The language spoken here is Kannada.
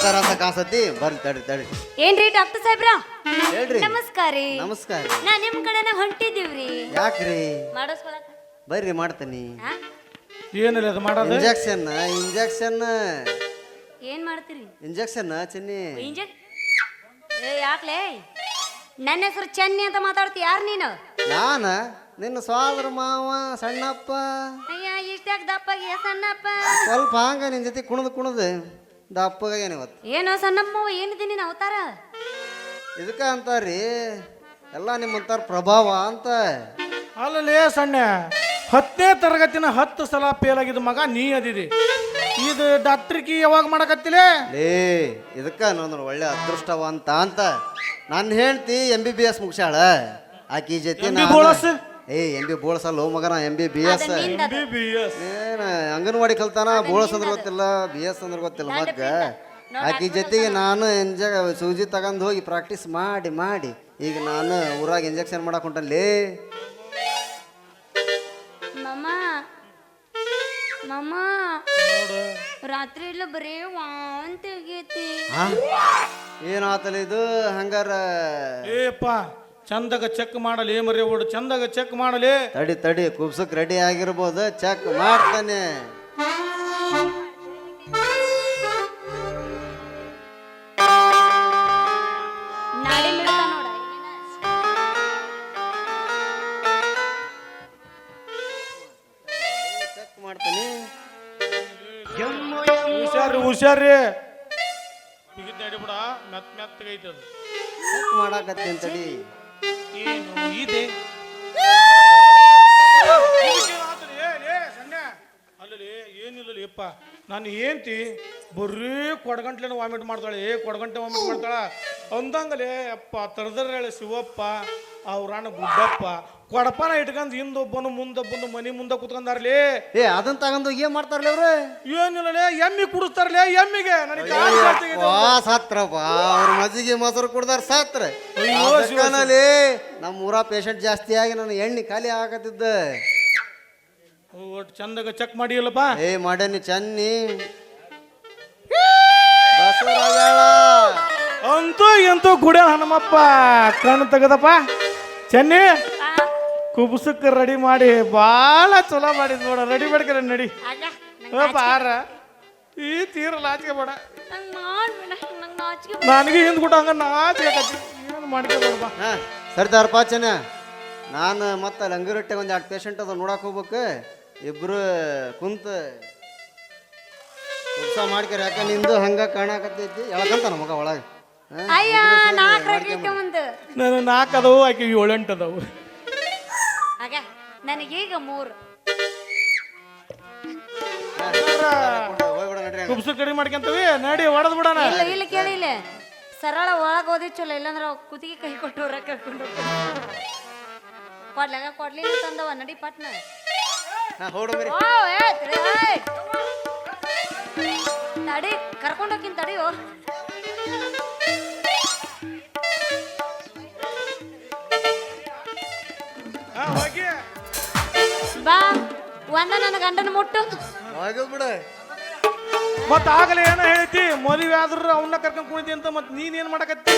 ಡಾಕ್ಟರ್ ಅಂತ ಕಾಣಿಸತಿ ಬರ್ಲಿ ತಡಿ ತಡಿ ಏನ್ರಿ ಡಾಕ್ಟರ್ ಸಾಹೇಬ್ರ? ಹೇಳ್ರಿ. ನಮಸ್ಕಾರ ರೀ. ನಮಸ್ಕಾರ ನಾ ನಿಮ್ ಕಡೆನ ಹೊಂಟಿದ್ದೀವ್ರಿ. ಯಾಕ್ರಿ? ಮಾಡಿಸ್ಕೊಳಕ? ಬರ್ರಿ ಮಾಡ್ತೀನಿ. ಹಾ? ಏನಿಲ್ಲ ಅದು ಮಾಡೋದು. ಇಂಜೆಕ್ಷನ್ ಇಂಜೆಕ್ಷನ್ ಏನ್ ಮಾಡ್ತೀರಿ? ಇಂಜೆಕ್ಷನ್ ಚಿನ್ನಿ. ಇಂಜೆಕ್ ಏ ಯಾಕ್ಲೇ? ನನ್ನ ಹೆಸರು ಚೆನ್ನಿ ಅಂತ ಮಾತಾಡ್ತಿ ಯಾರು ನೀನು? ನಾನ? ನಿನ್ನ ಸ್ವಾದ್ರ ಮಾವ ಸಣ್ಣಪ್ಪ. ಅಯ್ಯ ಇಷ್ಟ್ಯಾಕ್ ದಪ್ಪಾಗಿ ಸಣ್ಣಪ್ಪ ಸ್ವಲ್ಪ ಹಂಗ ನಿನ್ ಜೊತೆ ಕುಣದ್ ಕುಣದು. ದಪ್ಪಗ ಏನ್ ಇವತ್ತು? ಏನೋ ಸಣ್ಣಮ್ಮ ಏನಿದೆ ನೀನು ಅವತಾರ? ಇದಕ್ಕ ಅಂತಾರ್ರಿ ಎಲ್ಲ ನಿಮ್ಮಂತಾರ ಪ್ರಭಾವ ಅಂತ. ಅಲ್ಲಲೇ ಸಣ್ಣ ಹತ್ತನೇ ತರಗತಿನ ಹತ್ತು ಸಲ ಫೇಲ್ ಆಗಿದ ಮಗ ನೀ ಅದಿದಿ. ಇದು ಡಾಕ್ಟ್ರಿಕಿ ಯಾವಾಗ ಮಾಡಕತ್ತಿಲೆ? ಲೇ ಇದಕ್ಕ ನಾನು ಒಳ್ಳೆ ಅದೃಷ್ಟವಂತ ಅಂತ. ನಾನು ಹೇಳ್ತಿ ಎಂ ಬಿ ಬಿ ಎಸ್ ಮುಗಿಸ್ಯಾಳ. ಆಕಿ ಜೊತೆ ನಾನು-? ಏ ಎಂ ಬಿ ಬೋಳಸಲ್ಲ ಮಗನ M B B S B B S ಏನ ಅಂಗನವಾಡಿ ಕಲ್ತಾನ ಬೋಳ್ಸ್ ಅಂದ್ರೆ ಗೊತ್ತಿಲ್ಲ ಬಿ ಎಸ್ ಅಂದ್ರೆ ಗೊತ್ತಿಲ್ಲ ಮಗ್ಗ. ಆಕಿ ಜೊತೆಗೆ ನಾನು ಎಂಜ ಸೂಜಿ ತಗೊಂಡು ಹೋಗಿ ಪ್ರಾಕ್ಟೀಸ್ ಮಾಡಿ ಮಾಡಿ. ಈಗ ನಾನು ಊರಾಗ ಇಂಜೆಕ್ಷನ್ ಮಾಡಕ್ ಹೊಂಟಲ್ಲಿ. ಮಮ್ಮ ಮಮ್ಮ. ರಾತ್ರಿ ಇಲ್ಲ ಬರೀ ವಾಂತಿ ಆಗೈತಿ ಏನಾತಲ್ಲ ಇದು? ಹಂಗಾರ. ಏಪ್ಪ ಚಂದಾಗ ಚೆಕ್ ಮಾಡಲಿ ಮರಿ ಓಡು ಚಂದಾಗ ಚೆಕ್ ಮಾಡಲಿ. ತಡಿ ತಡಿ ಕುಬ್ಸಕ್ ರೆಡಿ ಆಗಿರ್ಬೋದು ಚೆಕ್ ಮಾಡ್ತಾನೆ. ಮಾಡ್ತಾನೆ. ಹುಷಾರ್ರಿ ಬಿಡ ಮೆತ್ ಮೆತ್ತಗೈತದ ಚೆಕ್ ಮಾಡಾಕತ್ತೀನಿ ತಡಿ. ಏನು ಇದೆ? ಏನಿಲ್ಲ ನಾನು ಏನ್ತಿ ಬರೀ ಕೊಡಗಂಟ್ಲೆನ ವಾಮಿಟ್ ಮಾಡ್ತಾಳೆ. ಏ ಕೊಡಗಂಟೆ ವಾಮಿಟ್ ಮಾಡ್ತಾಳ? ಅಂದಂಗಲೇ ಅಪ್ಪ ತರದರಳೆ ಶಿವಪ್ಪ. ಅವ್ರಣ್ಣ ಗುಡ್ಡಪ್ಪ ಕೊಡಪನ ಇಟ್ಕೊಂಡ್ ಹಿಂದೊಬ್ಬನು ಮುಂದೊಬ್ಬನು ಮನಿ ಮುಂದೆ ಕುತ್ಕೊಂಡಾರ್ಲಿ? ಏ ಅದನ್ನ ತಗೊಂಡು ಏನ್ ಮಾಡ್ತಾರಲ್ಲ ಅವ್ರು? ಏನಿಲ್ಲ ಎಮ್ಮಿ ಕುಡಿಸ್ತಾರಲೇ ಎಮ್ಮಿಗೆ? ನನಗೆ ಕಾಲ್ ಸತ್ರಪ್ಪ ಅವ್ರ ಮಜ್ಜಿಗೆ ಮೊಸರು ಕುಡ್ದಾರ ಸತ್ರ. ಅಯ್ಯೋ, ನಮ್ಮ ಊರ ಪೇಷಂಟ್ ಜಾಸ್ತಿ ಆಗಿ ನನ್ನ ಎಣ್ಣೆ ಖಾಲಿ ಆಗತ್ತಿದ್ದ ಒಟ್ಟು ಚಂದಾಗ ಚೆಕ್ ಮಾಡಿಯಲ್ಲಪ್ಪ? ಏ ಮಾಡೇನಿ ಚನ್ನಿ. ಅಂತೂ ಎಂತೂ ಗುಡ ಹನುಮಪ್ಪ ಕಣ್ಣು ತೆಗದಪ್ಪ. ಚೆನ್ನಿ ಕುಬುಸಕ್ಕ ರೆಡಿ ಮಾಡಿ ಭಾಳ ಚಲೋ ಮಾಡಿದ್ ನೋಡ ರೆಡಿ ಮಾಡ್ಕರ ನಡಿ. ಆಗ ಓ ಪಾರ ಈ ತೀರ ಲಾಚಿಗೆ ಬೇಡ. ನಾಚಿಕೆ ನನಗೆ ಹಿಂದ್ ಕೊಟ್ಟ ಹಂಗ ನಾಚಿಗೆ ಏನು ಮಾಡ್ಕೋಬೇಡಪ್ಪ ಹಾ ಸರಿತಾರಪ್ಪ ಚೆನ್ನ ನಾನು ಮತ್ತೆ ಲಂಗಿರೊಟ್ಟೆ ಒಂದು ಎರಡು ಪೇಷಂಟ್ ಅದ ನೋಡಕ್ ಹೋಗ್ಬೇಕು. ಇಬ್ರು ಕುಂತ ಕೆಲಸ ಮಾಡ್ಕರ ಯಾಕೆ ನಿಂದು ಹಂಗ ಕಾಣಕತ್ತೈತಿ? ಹೇಳಕಂತ ನಮಗ ಒಳಗೆ? ಅಯ್ಯ ನಾಲ್ಕು ರಡ್ಲಿಕ್ಕೆ ಒಂದು ನಾನು ನಾಲ್ಕು ಅದಾವು ಆಕೆ ಏಳೆಂಟು ಅದಾವು. ಆಗ ನನಗೀಗ ಮೂರು. ಹೋಗ್ಬಿಡ ಕಡಿಮೆ ಮಾಡ್ಕೊಂತವಿ ನಡಿ ಹೊಡೆದ್ ಬಿಡೋಣ. ಇಲ್ಲ ಇಲ್ಲ ಕೇಳಿ ಇಲ್ಲ. ಸರಳ ಒಳಗೆ ಓದಿ ಚಲೋ ಇಲ್ಲಾಂದ್ರೆ ಅವ್ ಕುತ್ತಿಗೆ ಕೈ ಕೊಟ್ಟು ಹೊರ ಕರ್ಕೊಂಡು ಕೊಡ್ಲಾಗ ಕೊಡ್ಲಿಲ್ಲ ತಂದವ ನಡಿ ಪಟ್ನ. ಓ ಏ ಓ ಏಯ್. ತಡಿ ಕರ್ಕೊಂಡು ಹೋಗಿನ್ ತಡಿಯೋ ಒಂದ ನನ್ನ ಗಂಡನ ಮುಟ್ಟು. ಬಿಡು. ಮತ್ತ ಆಗಲೇ ಏನ ಹೇಳ್ತಿ ಮದುವೆ ಆದ್ರೂ ಅವನ್ನ ಕರ್ಕೊಂಡ್ ಕುಣಿತಿ ಅಂತ ಮತ್ ನೀನ್ ಏನ್ ಮಾಡಕತ್ತಿ?